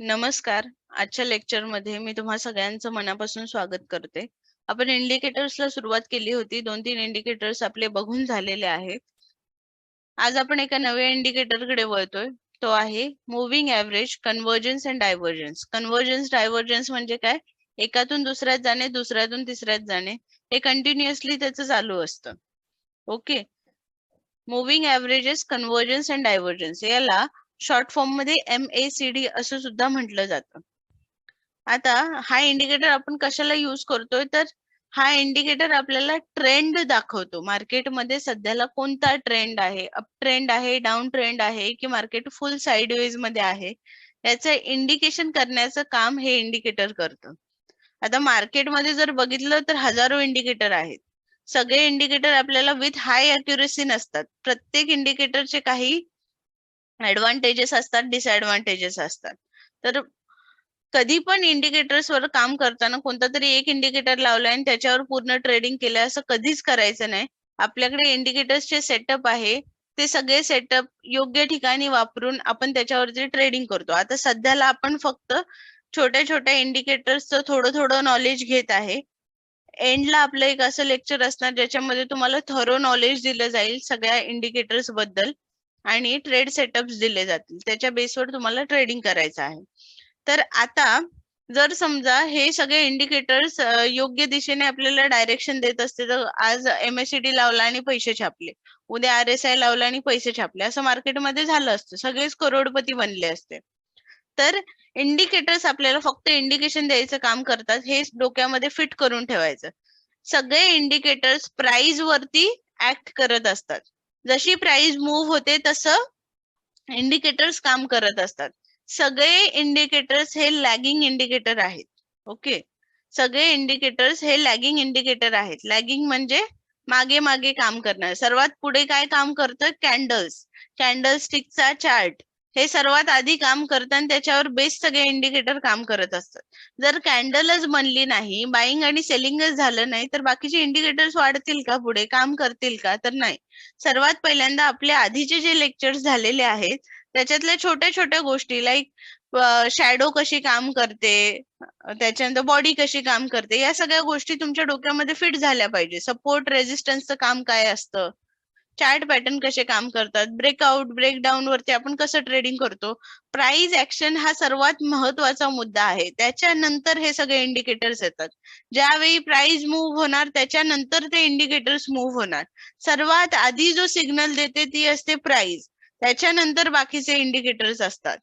नमस्कार. आजच्या लेक्चरमध्ये मी तुम्हा सगळ्यांचं मनापासून स्वागत करते. आपण इंडिकेटर्सला सुरुवात केली होती. 2-3 इंडिकेटर्स आपले बघून झालेले आहेत. आज आपण एका नव्या इंडिकेटरकडे वळतोय. तो आहे moving average convergence and divergence. Convergence, divergence म्हणजे काय? एकातून दुसऱ्यात जाणे, दुसऱ्यातून तिसऱ्यात जाणे. हे कंटिन्युअसली त्याचं चालू असतं. Okay. Moving averages convergence and divergence याला शॉर्ट फॉर्ममध्ये एमएसीडी असं सुद्धा म्हटलं जातं. आता हा इंडिकेटर आपण कशाला यूज करतोय तर हा इंडिकेटर आपल्याला ट्रेंड दाखवतो. मार्केटमध्ये सध्याला कोणता ट्रेंड आहे? अप ट्रेंड आहे, डाउन ट्रेंड आहे की मार्केट फुल साइडवेजमध्ये आहे? याचं इंडिकेशन करण्याचं काम हे इंडिकेटर करतं. आता मार्केटमध्ये जर बघितलं तर हजारो इंडिकेटर आहेत. सगळे इंडिकेटर आपल्याला विथ हाय अॅक्युरेसी नसतात. प्रत्येक इंडिकेटरचे काही ऍडव्हांटेजेस असतात, डिसएडव्हान्टेजेस असतात. तर कधी पण इंडिकेटर्स वर काम करताना कोणता तरी एक इंडिकेटर लावलाय आणि त्याच्यावर पूर्ण ट्रेडिंग केलं असं कधीच करायचं नाही. आपल्याकडे इंडिकेटर्सचे सेटअप आहे. ते सगळे सेटअप योग्य ठिकाणी वापरून आपण त्याच्यावरती ट्रेडिंग करतो. आता सध्याला आपण फक्त छोट्या-छोट्या इंडिकेटर्सचं थोडं-थोडं नॉलेज घेत आहे. एंडला आपलं एक असं लेक्चर असणार ज्याच्यामध्ये तुम्हाला थरो नॉलेज दिलं जाईल सगळ्या इंडिकेटर्सबद्दल आणि ट्रेड सेटअप्स दिले जातील. त्याच्या बेसवर तुम्हाला ट्रेडिंग करायचं आहे. तर आता जर समजा हे सगळे इंडिकेटर्स योग्य दिशेने आपल्याला डायरेक्शन देत असते तर आज एमएससीडी लावला आणि पैसे छापले. उद्या आरएसआय लावला आणि पैसे छापले. असं मार्केटमध्ये झालं असतं. सगळेच करोडपती बनले असते. तर इंडिकेटर्स आपल्याला फक्त इंडिकेशन द्यायचं काम करतात. हे डोक्यामध्ये फिट करून ठेवायचं. सगळे इंडिकेटर्स प्राइस वरती ऍक्ट करत असतात. जशी प्राइस मूव्ह होते तसं इंडिकेटर्स काम करत असतात. सगळे इंडिकेटर्स हे लॅगिंग इंडिकेटर आहेत. ओके. सगळे इंडिकेटर्स हे लॅगिंग इंडिकेटर आहेत. लॅगिंग म्हणजे मागे-मागे काम करणार. सर्वात पुढे काय काम करतं? कॅन्डल्स. कॅन्डल स्टिकचा चार्ट. हे सर्वात आधी काम करताना आणि त्याच्यावर बेस सगळे इंडिकेटर काम करत असतात. जर कॅन्डलच बनली नाही, बाईंग आणि सेलिंगच झालं नाही तर बाकीचे इंडिकेटर्स वाढतील का पुढे? काम करतील का? तर नाही. सर्वात पहिल्यांदा आपले आधीचे जे लेक्चर्स झालेले आहेत त्याच्यातल्या छोट्या-छोट्या गोष्टी लाईक शॅडो कशी काम करते, त्याच्यानंतर बॉडी कशी काम करते, या सगळ्या गोष्टी तुमच्या डोक्यामध्ये फिट झाल्या पाहिजे. सपोर्ट, रेझिस्टन्सचं काम काय असतं? चार्ट पॅटर्न कसे काम करतात? ब्रेकआउट, ब्रेकडाऊन वरती आपण कसं ट्रेडिंग करतो? प्राइस ऍक्शन हा सर्वात महत्त्वाचा मुद्दा आहे. त्याच्यानंतर हे सगळे इंडिकेटर्स येतात. ज्यावेळी प्राइस मूव्ह होणार त्याच्यानंतर ते इंडिकेटर्स मूव्ह होणार. सर्वात आधी जो सिग्नल देते ती असते प्राइस. त्याच्यानंतर बाकीचे इंडिकेटर्स असतात.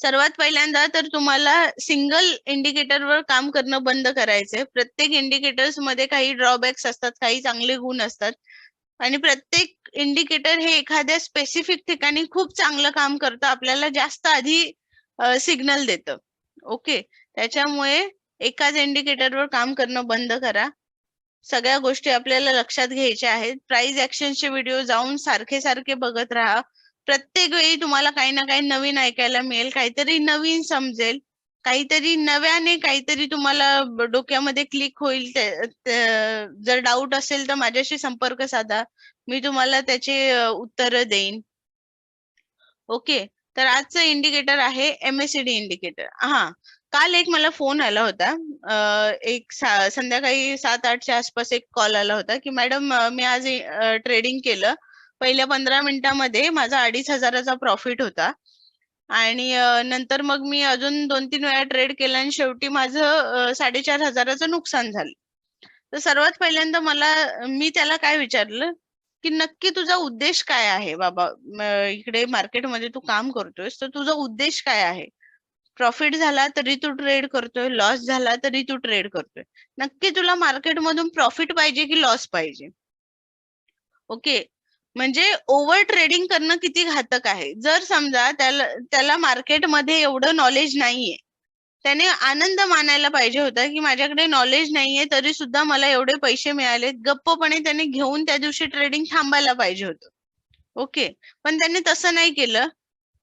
सर्वात पहिल्यांदा तर तुम्हाला सिंगल इंडिकेटरवर काम करणं बंद करायचंय. प्रत्येक इंडिकेटर्समध्ये काही ड्रॉबॅक्स असतात, काही चांगले गुण असतात आणि प्रत्येक इंडिकेटर हे एखाद्या स्पेसिफिक ठिकाणी खूप चांगलं काम करतं. आपल्याला जास्त आधी सिग्नल देतं. ओके. त्याच्यामुळे एकाच इंडिकेटरवर काम करणं बंद करा. सगळ्या गोष्टी आपल्याला लक्षात घ्यायच्या आहेत. प्राइस ऍक्शनचे व्हिडिओ जाऊन सारखे-सारखे बघत राहा. प्रत्येक वेळी तुम्हाला काही ना काही नवीन ऐकायला मिळेल. काहीतरी नवीन समजेल. काहीतरी नव्याने काहीतरी तुम्हाला डोक्यामध्ये क्लिक होईल. जर डाऊट असेल तर माझ्याशी संपर्क साधा. मी तुम्हाला त्याचे उत्तर देईन. ओके. तर आजचं इंडिकेटर आहे एमएससीडी इंडिकेटर. हा काल एक मला फोन आला होता. एक संध्याकाळी 7-8च्या आसपास एक कॉल आला होता, की मॅडम मी आज ट्रेडिंग केलं. पहिल्या 15 मिनिटामध्ये माझा 2,500चा प्रॉफिट होता. आणि नंतर मग मी अजून 2-3 वेळा ट्रेड केला आणि शेवटी माझं 4,500चं नुकसान झालं. तर सर्वात पहिल्यांदा मला मी त्याला काय विचारलं, की नक्की तुझा उद्देश काय आहे बाबा? इकडे मार्केटमध्ये तू काम करतोयस तर तुझा उद्देश काय आहे? प्रॉफिट झाला तरी तू ट्रेड करतोय, लॉस झाला तरी तू ट्रेड करतोय. नक्की तुला मार्केटमधून प्रॉफिट पाहिजे की लॉस पाहिजे? ओके. म्हणजे ओव्हर ट्रेडिंग करणं किती घातक आहे. जर समजा त्याला त्याला मार्केटमध्ये एवढं नॉलेज नाहीये. त्याने आनंद मानायला पाहिजे होता, की माझ्याकडे नॉलेज नाहीये तरी सुद्धा मला एवढे पैसे मिळाले गप्पपणे त्याने घेऊन त्या दिवशी ट्रेडिंग थांबायला पाहिजे होतं. ओके. पण त्याने तसं नाही केलं.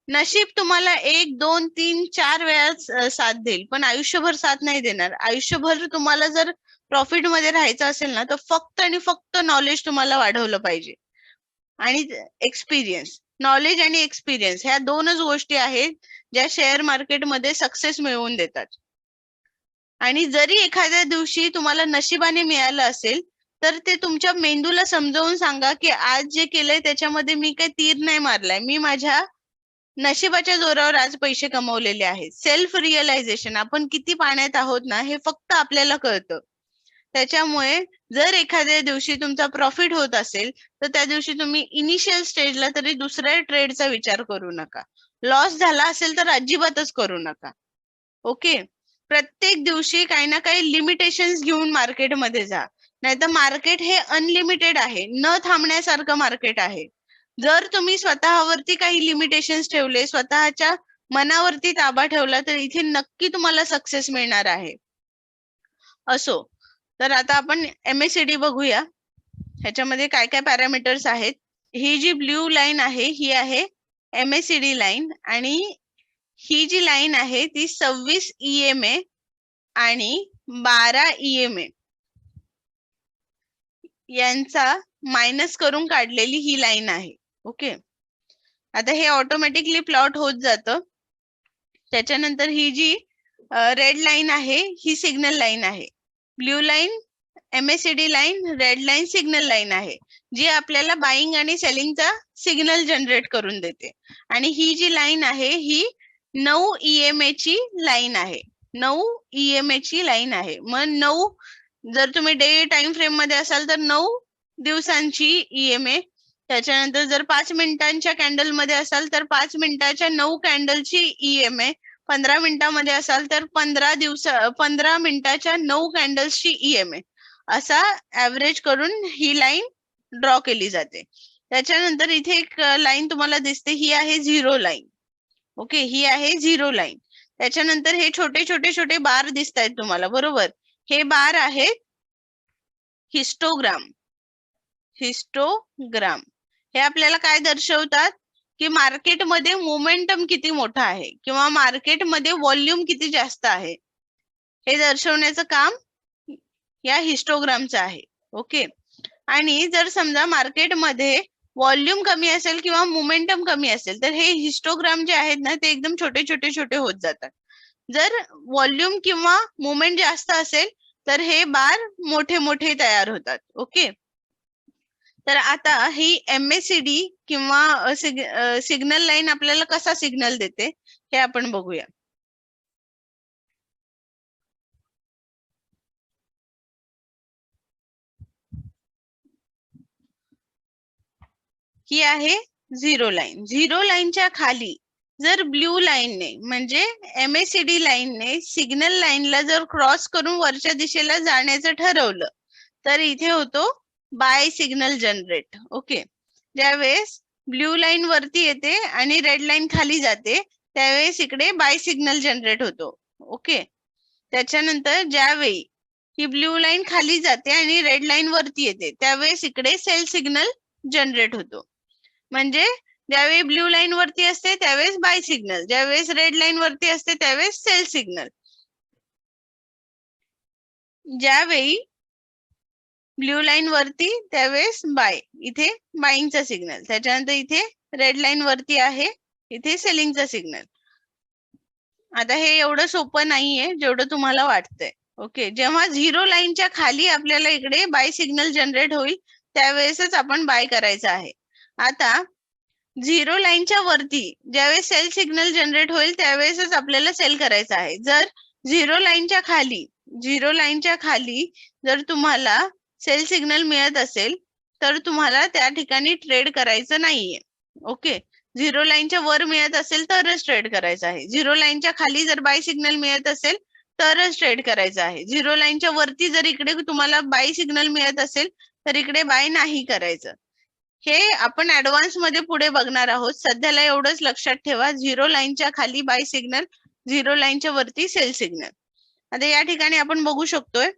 नशीब तुम्हाला 1, 2, 3, 4 वेळा साथ देईल. पण आयुष्यभर साथ नाही देणार. आयुष्यभर तुम्हाला जर प्रॉफिटमध्ये राहायचं असेल ना, तर फक्त आणि फक्त नॉलेज तुम्हाला वाढवलं पाहिजे. आणि एक्सपिरियन्स. नॉलेज आणि एक्सपिरियन्स ह्या दोनच गोष्टी आहेत ज्या शेअर मार्केटमध्ये सक्सेस मिळवून देतात. आणि जरी एखाद्या दिवशी तुम्हाला नशिबाने मिळालं असेल तर ते तुमच्या मेंदूला समजावून सांगा की आज जे केलंय त्याच्यामध्ये मी काही तीर नाही मारलाय. मी माझ्या नशिबाच्या जोरावर आज पैसे कमवलेले आहेत. सेल्फ रिअलायझेशन आपण किती पाण्यात आहोत ना हे फक्त आपल्याला कळतं. त्याच्यामुळे जर एखाद्या दिवशी तुमचा प्रॉफिट होत असेल तर त्या दिवशी तुम्ही इनिशियल स्टेजला तरी दुसऱ्या ट्रेडचा विचार करू नका. लॉस झाला असेल तर अजिबातच करू नका. ओके प्रत्येक दिवशी काही ना काही लिमिटेशन घेऊन मार्केटमध्ये जा. नाहीतर मार्केट हे अनलिमिटेड आहे. न थांबण्यासारखं मार्केट आहे. जर तुम्ही स्वतःवरती काही लिमिटेशन ठेवले स्वतःच्या मनावरती ताबा ठेवला तर इथे नक्की तुम्हाला सक्सेस मिळणार आहे. असो. तर आता आपण एमएससीडी बघूया. ह्याच्यामध्ये काय काय पॅरामीटर्स आहेत? ही जी ब्ल्यू लाईन आहे ही आहे एमएससीडी लाईन आणि ही जी लाईन आहे ती सव्वीस ईएमए आणि बारा ईएमए यांचा मायनस करून काढलेली ही लाईन आहे. ओके आता हे ऑटोमॅटिकली प्लॉट होत जातं. त्याच्यानंतर ही जी रेड लाईन आहे ही सिग्नल लाईन आहे. Blue line MSCD line red line signal line आहे. जी आपल्याला बाईंग आणि सेलिंगचा सिग्नल जनरेट करून देते. आणि ही जी लाईन आहे ही नऊ ईएमए ची लाईन आहे. नऊ ईएमए ची लाईन आहे. मग नऊ जर तुम्ही डे टाइम फ्रेममध्ये असाल तर नऊ दिवसांची ईएमए त्याच्यानंतर जर पाच मिनिटांच्या कॅन्डलमध्ये असाल तर पाच मिनिटाच्या नऊ कॅन्डलची ईएमए पंधरा मिनिटामध्ये असाल तर पंधरा दिवसा पंधरा मिनिटाच्या नऊ कॅन्डल्सची ईएमए असा ऍव्हरेज करून ही लाईन ड्रॉ केली जाते. त्याच्यानंतर इथे एक लाईन तुम्हाला दिसते ही आहे झिरो लाईन ओके ही आहे झिरो लाईन त्याच्यानंतर हे छोटे छोटे छोटे बार दिसत आहेत तुम्हाला बरोबर? हे बार आहेत हिस्टोग्राम हिस्टोग्राम हे आपल्याला काय दर्शवतात? की मार्केटमध्ये मोमेंटम किती मोठा आहे किंवा मार्केटमध्ये व्हॉल्यूम किती जास्त आहे हे दर्शवण्याचं काम या हिस्टोग्रामचं आहे. ओके? आणि जर समजा मार्केटमध्ये व्हॉल्यूम कमी असेल किंवा मोमेंटम कमी असेल तर हे हिस्टोग्राम जे आहेत ना ते एकदम छोटे छोटे छोटे होत जातात. जर व्हॉल्यूम किंवा मोमेंट जास्त असेल तर हे बार मोठे मोठे तयार होतात. ओके? तर आता ही एम एसीडी किंवा सिग्नल लाईन आपल्याला कसा सिग्नल देते हे आपण बघूया. ही आहे झिरो लाईन. झिरो लाईनच्या खाली जर ब्ल्यू लाईनने म्हणजे एमएससीडी लाईनने सिग्नल लाईनला जर क्रॉस करून वरच्या दिशेला जाण्याचं ठरवलं तर इथे होतो बाय सिग्नल जनरेट. ओके. ज्यावेळेस ब्ल्यू लाईन वरती येते आणि रेड लाईन खाली जाते त्यावेळेस इकडे बाय सिग्नल जनरेट होतो. ओके. त्याच्यानंतर ज्यावेळी ही ब्ल्यू लाईन खाली जाते आणि रेड लाईन वरती येते त्यावेळेस इकडे सेल सिग्नल जनरेट होतो. म्हणजे ज्यावेळी ब्ल्यू लाईन वरती असते त्यावेळेस बाय सिग्नल. ज्यावेळेस रेड लाईन वरती असते त्यावेळेस सेल सिग्नल. ज्यावेळी ब्ल्यू लाईन वरती त्यावेळेस बाय इथे बाईंगचा सिग्नल त्याच्यानंतर इथे रेड लाईन वरती आहे इथे सेलिंगचा सिग्नल आता हे एवढं सोपं नाहीये जेवढं तुम्हाला वाटतंय. ओके जेव्हा झिरो लाईनच्या खाली आपल्याला इकडे बाय सिग्नल जनरेट होईल त्यावेळेसच आपण बाय करायचं आहे. आता झिरो लाईनच्या वरती ज्यावेळेस सेल सिग्नल जनरेट होईल त्यावेळेसच आपल्याला सेल करायचं आहे. जर झिरो लाईनच्या खाली झिरो लाईनच्या खाली जर तुम्हाला सेल सिग्नल मिळत असेल तर तुम्हाला त्या ठिकाणी ट्रेड करायचं नाहीये. ओके? झिरो लाईनच्या वर मिळत असेल तरच ट्रेड करायचं आहे. झिरो लाईनच्या खाली जर बाय सिग्नल मिळत असेल तरच ट्रेड करायचं आहे. झिरो लाईनच्या वरती जर इकडे तुम्हाला बाय सिग्नल मिळत असेल तर इकडे बाय नाही करायचं. हे आपण ऍडव्हान्समध्ये पुढे बघणार आहोत. सध्याला एवढंच लक्षात ठेवा. झिरो लाईनच्या खाली बाय सिग्नल झिरो लाईनच्या वरती सेल सिग्नल. आता या ठिकाणी आपण बघू शकतोय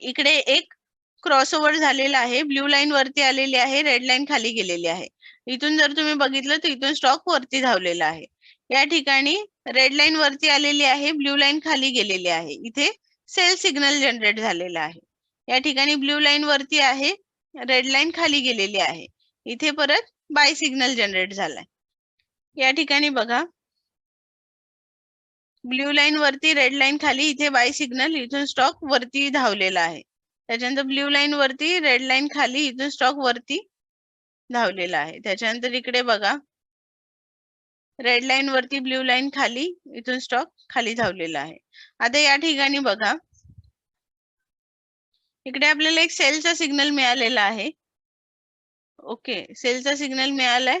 इकडे एक क्रॉसओव्हर झालेला आहे. ब्ल्यू लाईन वरती आलेली आहे. रेड लाईन खाली गेलेली आहे. इथून जर तुम्ही बघितलं तर इथून स्टॉक वरती धावलेला आहे. या ठिकाणी रेड लाईन वरती आलेली आहे. ब्ल्यू लाईन खाली गेलेली आहे. इथे सेल सिग्नल जनरेट झालेला आहे. या ठिकाणी ब्ल्यू लाईन वरती आहे. रेड लाईन खाली गेलेली आहे. इथे परत बाय सिग्नल जनरेट झालाय. या ठिकाणी बघा. ब्ल्यू लाईन वरती रेड लाईन खाली इथे बाय सिग्नल इथून स्टॉक वरती धावलेला आहे. त्याच्यानंतर ब्ल्यू लाईन वरती रेड लाईन खाली इथून स्टॉक वरती धावलेला आहे. त्याच्यानंतर इकडे बघा. रेड लाईन वरती ब्ल्यू लाईन खाली इथून स्टॉक खाली धावलेला आहे. आता या ठिकाणी बघा. इकडे आपल्याला एक सेलचा सिग्नल मिळालेला आहे. ओके सेलचा सिग्नल मिळालाय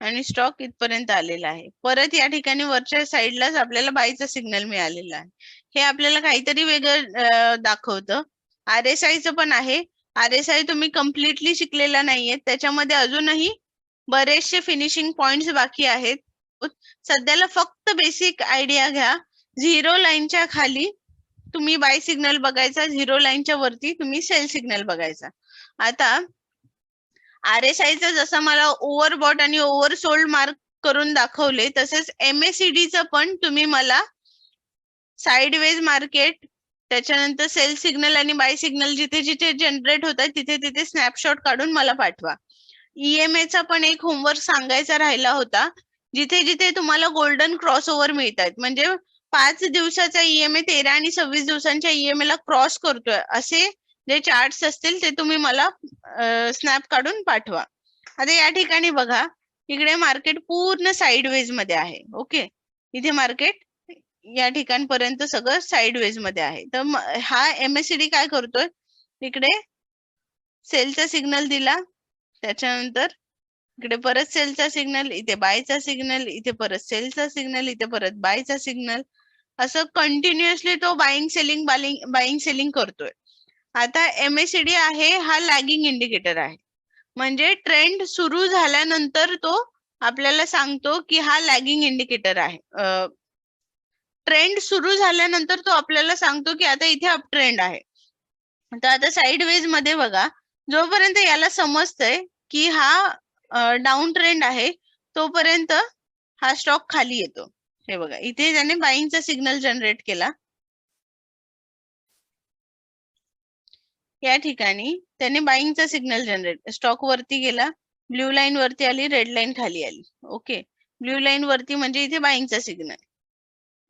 आणि स्टॉक इथपर्यंत आलेला आहे. परत या ठिकाणी वरच्या साईडलाच आपल्याला बायचा सिग्नल मिळालेला आहे. हे आपल्याला काहीतरी वेगळं दाखवतं. आर एस आयचं पण आहे. आर एस आय तुम्ही कम्प्लिटली शिकलेला नाहीये. त्याच्यामध्ये अजूनही बरेचसे फिनिशिंग पॉइंट्स बाकी आहेत. सध्याला फक्त बेसिक आयडिया घ्या. झिरो लाईनच्या खाली तुम्ही बाय सिग्नल बघायचा झिरो लाईनच्या वरती तुम्ही सेल सिग्नल बघायचा. आता आर एस आयचं जसं मला ओव्हरबॉट आणि ओव्हर सोल्ड मार्क करून दाखवले तसेच एमएससीडीचं पण तुम्ही मला साइडवेज मार्केट त्याच्यानंतर सेल सिग्नल आणि बाय सिग्नल जिथे जिथे जनरेट होतात तिथे तिथे स्नॅपशॉट काढून मला पाठवा. ईएमएचा पण एक होमवर्क सांगायचा राहिला होता जिथे जिथे तुम्हाला गोल्डन क्रॉस ओव्हर मिळतात म्हणजे पाच दिवसाचा ईएमए तेरा आणि सव्वीस दिवसांच्या ईएमए ला क्रॉस करतोय. असे जे चार्ट्स असतील ते तुम्ही मला स्नॅप काढून पाठवा. आता या ठिकाणी बघा इकडे मार्केट पूर्ण साईड वेजमध्ये आहे. ओके? इथे मार्केट या ठिकाणपर्यंत सगळं साईडवेजमध्ये आहे. तर हा एमएससीडी काय करतोय? इकडे सेलचा सिग्नल दिला. त्याच्यानंतर इकडे परत सेलचा सिग्नल इथे बायचा सिग्नल इथे परत सेलचा सिग्नल इथे परत बायचा सिग्नल असं कंटिन्युअसली तो बाईंग सेलिंग बालिंग बाईंग सेलिंग करतोय. आता एमएससीडी आहे हा लॅगिंग इंडिकेटर आहे. म्हणजे ट्रेंड सुरू झाल्यानंतर तो आपल्याला सांगतो की हा लॅगिंग इंडिकेटर आहे. ट्रेंड सुरू झाल्यानंतर तो आपल्याला सांगतो की आता इथे अप ट्रेंड आहे. तर आता साईड वेजमध्ये बघा जोपर्यंत याला समजतंय की हा डाऊन ट्रेंड आहे तोपर्यंत हा स्टॉक खाली येतो. हे बघा इथे त्याने बाईंगचा सिग्नल जनरेट केला. या ठिकाणी त्याने बाईंगचा सिग्नल जनरेट स्टॉक वरती गेला ब्ल्यू लाईन वरती आली रेड लाईन खाली आली. ओके ब्ल्यू लाईन वरती म्हणजे इथे बाईंगचा सिग्नल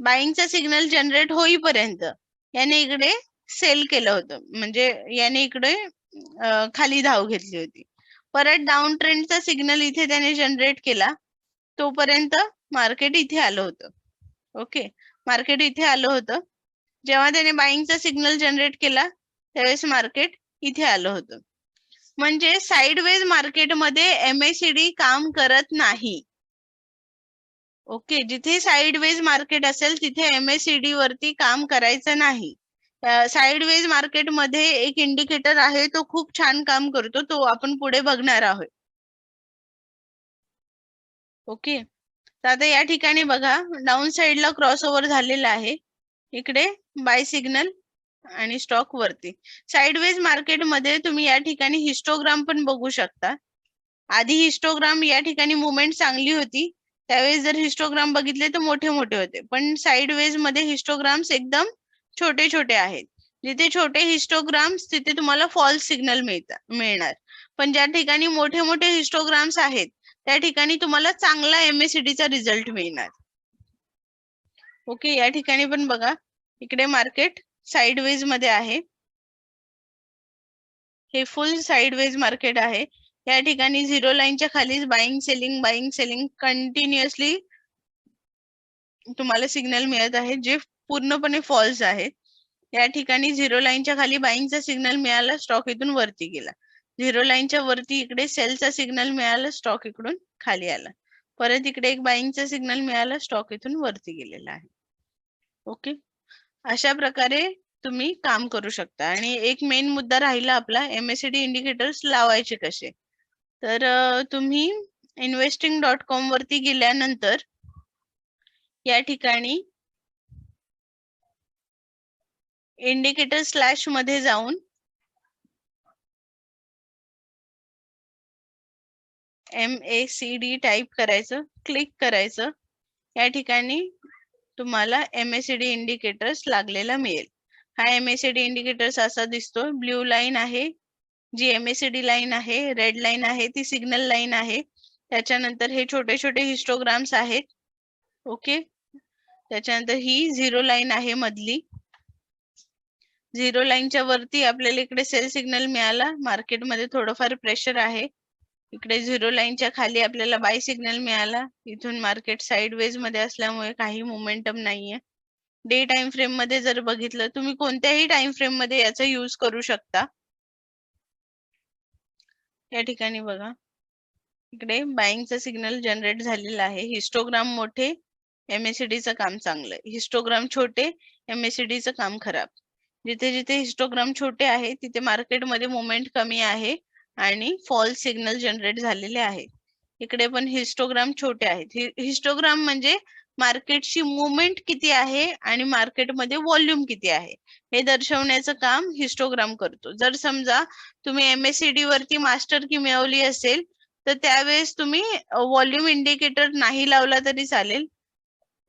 बाईंगचा सिग्नल जनरेट होईपर्यंत याने इकडे सेल केलं होतं. म्हणजे याने इकडे खाली धाव घेतली होती. परत डाऊन ट्रेंडचा सिग्नल इथे त्याने जनरेट केला तोपर्यंत मार्केट इथे आलं होतं. ओके मार्केट इथे आलं होतं. जेव्हा त्याने बाईंगचा सिग्नल जनरेट केला त्यावेळेस मार्केट इथे आलं होतं. म्हणजे साईडवेज मार्केटमध्ये एमएससीडी काम करत नाही. ओके जिथे साईडवेज मार्केट असेल तिथे एमएससीडी वरती काम करायचं नाही. साईडवेज मार्केटमध्ये एक इंडिकेटर आहे तो खूप छान काम करतो तो आपण पुढे बघणार आहोत. ओके तर आता या ठिकाणी बघा डाऊन साईडला क्रॉस ओव्हर झालेला आहे. इकडे बाय सिग्नल आणि स्टॉक वरती. साइडवेज मार्केटमध्ये तुम्ही या ठिकाणी हिस्टोग्राम पण बघू शकता. आधी हिस्टोग्राम या ठिकाणी मुवमेंट चांगली होती. त्यावेळेस जर हिस्टोग्राम बघितले तर मोठे मोठे होते. पण साइडवेजमध्ये हिस्टोग्राम्स एकदम छोटे छोटे आहेत. जिथे छोटे हिस्टोग्राम्स तिथे तुम्हाला फॉल्स सिग्नल मिळणार. पण ज्या ठिकाणी मोठे मोठे हिस्टोग्राम्स आहेत त्या ठिकाणी तुम्हाला चांगला एमएसीडीचा रिझल्ट मिळणार. ओके या ठिकाणी पण बघा. इकडे मार्केट साइडवेजमध्ये आहे. हे फुल साइडवेज मार्केट आहे. या ठिकाणी झिरो लाईनच्या खालीच buying selling buying selling continuously तुम्हाला सिग्नल मिळत आहे. जे पूर्णपणे फॉल्स आहेत या ठिकाणी झिरो लाईनच्या खाली बाईंगचा सिग्नल मिळाला स्टॉक इथून वरती गेला. झिरो लाईनच्या वरती इकडे सेलचा सिग्नल मिळाला स्टॉक इकडून खाली आला. परत इकडे एक बाईंगचा सिग्नल मिळाला स्टॉक इथून वरती गेलेला आहे. ओके? अशा प्रकारे तुम्ही काम करू शकता. आणि एक मेन मुद्दा राहिला आपला एमएससीडी इंडिकेटर्स लावायचे कसे? तर तुम्ही इन्व्हेस्टिंग डॉट कॉम वरती गेल्यानंतर या ठिकाणी इंडिकेटर स्लॅशमध्ये जाऊन M A C D type करायचं क्लिक करायचं. या ठिकाणी तुम्हाला M A C D indicators लागलेला मिळेल. हा एम एसीडी इंडिकेटर्स असा दिसतो ब्ल्यू लाईन आहे. जी एमएसीडी लाईन आहे रेड लाईन आहे ती सिग्नल लाईन आहे. त्याच्यानंतर हे छोटे छोटे हिस्टोग्राम्स आहेत. ओके. त्याच्यानंतर ही झिरो लाईन आहे मधली. झिरो लाईनच्या वरती आपल्याला इकडे सेल सिग्नल मिळाला. मार्केटमध्ये थोडंफार प्रेशर आहे. इकडे झिरो लाईनच्या खाली आपल्याला बाय सिग्नल मिळाला. इथून मार्केट साइडवेजमध्ये असल्यामुळे काही मोमेंटम नाहीये. डे टाइम फ्रेममध्ये जर बघितलं तुम्ही कोणत्याही टाइम फ्रेममध्ये याचा यूज करू शकता. या ठिकाणी बघा. इकडे बाईंगचा सिग्नल जनरेट झालेला आहे. हिस्टोग्राम मोठे एमएसीडीचं काम चांगलं. हिस्टोग्राम छोटे एमएसीडीचं काम खराब. जिथे जिथे हिस्टोग्राम छोटे आहे तिथे मार्केटमध्ये मुवमेंट कमी आहे आणि फॉल्स सिग्नल जनरेट झालेले आहेत इकडे पण हिस्टोग्राम छोटे आहेत. हिस्टोग्राम म्हणजे मार्केटची मुवमेंट किती आहे आणि मार्केटमध्ये व्हॉल्यूम किती आहे? हे दर्शवण्याचं काम हिस्टोग्राम करतो. जर समजा तुम्ही एमएससीडी वरती मास्टर की मिळवली असेल तर त्यावेळेस तुम्ही व्हॉल्यूम इंडिकेटर नाही लावला तरी चालेल.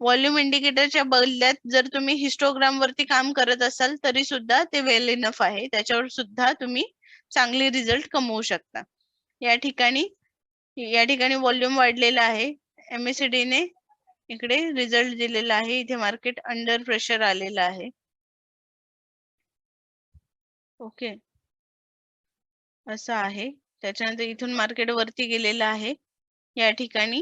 व्हॉल्यूम इंडिकेटरच्या बदल्यात जर तुम्ही हिस्टोग्राम वरती काम करत असाल तरी सुद्धा ते वेल इनफ आहे. त्याच्यावर सुद्धा तुम्ही चांगले रिझल्ट कमवू शकता. या ठिकाणी या ठिकाणी व्हॉल्यूम वाढलेला आहे. एमएससीडीने इकडे रिझल्ट दिलेला आहे. इथे मार्केट अंडर प्रेशर आलेलं आहे. ओके असं आहे. त्याच्यानंतर इथून मार्केट वरती गेलेलं आहे. या ठिकाणी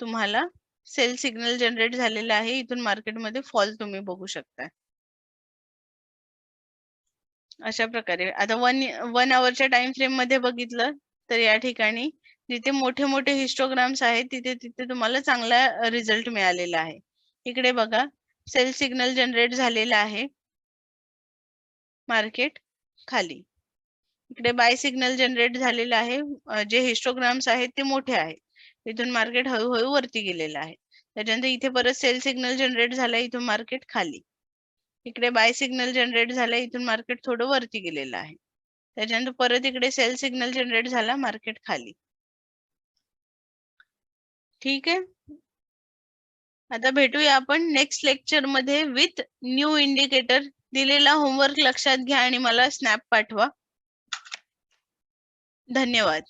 तुम्हाला सेल सिग्नल जनरेट झालेला आहे. इथून मार्केटमध्ये फॉल तुम्ही बघू शकता. अशा प्रकारे. आता वन वन आवरच्या टाइम फ्रेममध्ये बघितलं तर या ठिकाणी जिथे मोठे मोठे हिस्टोग्राम्स आहेत तिथे तिथे तुम्हाला चांगला रिझल्ट मिळालेला आहे. इकडे बघा सेल सिग्नल जनरेट झालेला आहे. मार्केट खाली. इकडे बाय सिग्नल जनरेट झालेला आहे. जे हिस्टोग्राम्स आहेत ते मोठे आहेत. इथून मार्केट हळूहळू वरती गेलेलं आहे. त्याच्यानंतर इथे परत सेल सिग्नल जनरेट झाला इथून मार्केट खाली. इकडे बाय सिग्नल जनरेट झाला इथून मार्केट थोडं वरती गेलेलं आहे. त्याच्यानंतर परत इकडे सेल सिग्नल जनरेट झाला मार्केट खाली. ठीक आहे. आता भेटूया आपण नेक्स्ट लेक्चरमध्ये विथ न्यू इंडिकेटर दिलेला होमवर्क लक्षात घ्या आणि मला स्नॅप पाठवा. धन्यवाद.